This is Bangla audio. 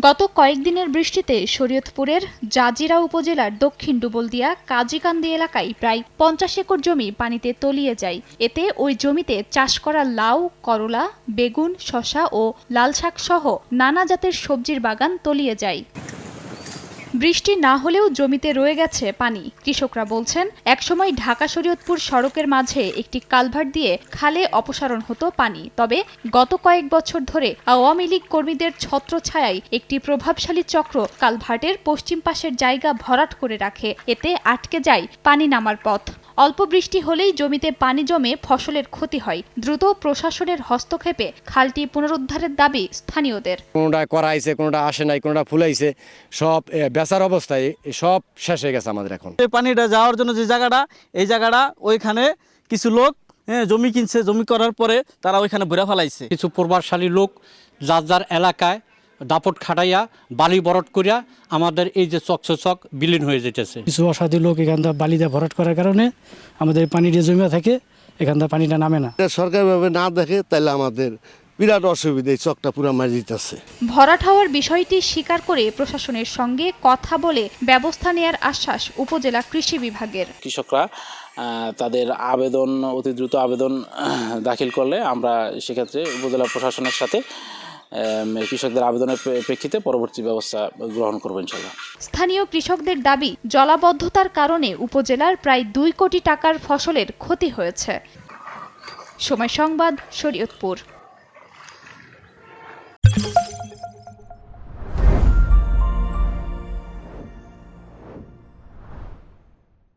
গত কয়েকদিনের বৃষ্টিতে শরীয়তপুরের জাজিরা উপজেলার দক্ষিণ ডুবলদিয়া কাজিকান্দি এলাকায় প্রায় পঞ্চাশ একর জমি পানিতে তলিয়ে যায়। এতে ওই জমিতে চাষ করা লাউ, করলা, বেগুন শশা ও লাল শাক সহ নানা জাতের সবজির বাগান তলিয়ে যায়। বৃষ্টি না হলেও জমিতে রয়ে গেছে পানি। কৃষকরা বলছেন, একসময় ঢাকা শরীয়তপুর সড়কের মাঝে একটি কালভার্ট দিয়ে খালে অপসারণ হতো পানি। তবে গত কয়েক বছর ধরে আওয়ামী লীগ কর্মীদের ছত্রছায়ায় একটি প্রভাবশালী চক্র কালভার্টের পশ্চিম পাশের জায়গা ভরাট করে রাখে। এতে আটকে যায় পানি নামার পথ। অল্প বৃষ্টি হলেই জমিতে পানি জমে ফসলের ক্ষতি হয়। দ্রুত প্রশাসনের হস্তক্ষেপে খালটি পুনরুদ্ধারের দাবি স্থানীয়দের। কোনোটা করাইছে কোনোটা আসে নাই কোনোটা ফুলাইছে সব বেচার অবস্থায় সব শেষ হয়ে গেছে আমাদের এখন। এই পানিটা যাওয়ার জন্য যে জায়গাটা এই জায়গাটা ওইখানে কিছু লোক হ্যাঁ জমি কিনছে জমি করার পরে তারা ওইখানে ভরে ফেলাইছে। কিছু প্রভাবশালী লোক যার যার এলাকায় দাপট খাটাইয়া বালি বরট করিয়া আমাদের এই যে চকচক বিলীন হয়ে যেতেছে কিছু অসাধু লোক এখান থেকে বালিতে ভরাট করার কারণে আমাদের পানিটা জমে থাকে এখান থেকে পানিটা নামে না। সরকারিভাবে না দেখে তাহলে আমাদের বিরাট অসুবিধা এই চকটা পুরো মারি দিতেছে। ভরাট হওয়ার বিষয়টি স্বীকার করে প্রশাসনের সঙ্গে কথা বলে ব্যবস্থা নেয়ার আশ্বাস উপজেলা কৃষি বিভাগের। কৃষকরা তাদের আবেদন অতি দ্রুত আবেদন দাখিল করলে আমরা সেক্ষেত্রে উপজেলা প্রশাসনের সাথে কৃষকদের আবেদনের প্রে- প্রেক্ষিতে পরবর্তী ব্যবস্থা গ্রহণ করব ইনশাল্লাহ স্থানীয় কৃষকদের দাবি, জলাবদ্ধতার কারণে উপজেলার প্রায় দুই কোটি টাকার ফসলের ক্ষতি হয়েছে। সময় সংবাদ, শরীয়তপুর।